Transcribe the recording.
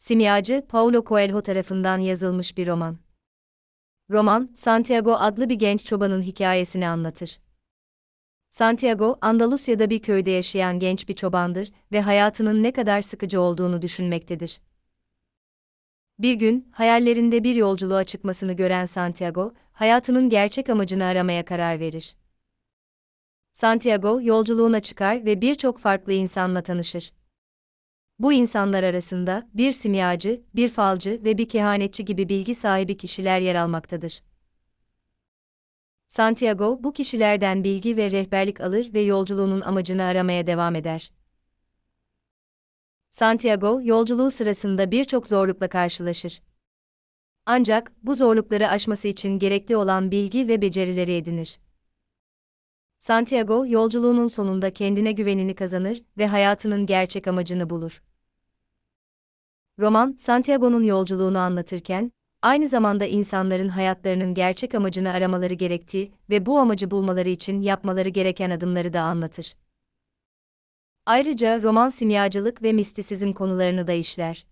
Simyacı Paulo Coelho tarafından yazılmış bir roman. Roman, Santiago adlı bir genç çobanın hikayesini anlatır. Santiago, Andalusya'da bir köyde yaşayan genç bir çobandır ve hayatının ne kadar sıkıcı olduğunu düşünmektedir. Bir gün, hayallerinde bir yolculuğa çıkmasını gören Santiago, hayatının gerçek amacını aramaya karar verir. Santiago, yolculuğuna çıkar ve birçok farklı insanla tanışır. Bu insanlar arasında bir simyacı, bir falcı ve bir kehanetçi gibi bilgi sahibi kişiler yer almaktadır. Santiago bu kişilerden bilgi ve rehberlik alır ve yolculuğunun amacını aramaya devam eder. Santiago yolculuğu sırasında birçok zorlukla karşılaşır. Ancak bu zorlukları aşması için gerekli olan bilgi ve becerileri edinir. Santiago yolculuğunun sonunda kendine güvenini kazanır ve hayatının gerçek amacını bulur. Roman, Santiago'nun yolculuğunu anlatırken, aynı zamanda insanların hayatlarının gerçek amacını aramaları gerektiği ve bu amacı bulmaları için yapmaları gereken adımları da anlatır. Ayrıca roman simyacılık ve mistisizm konularını da işler.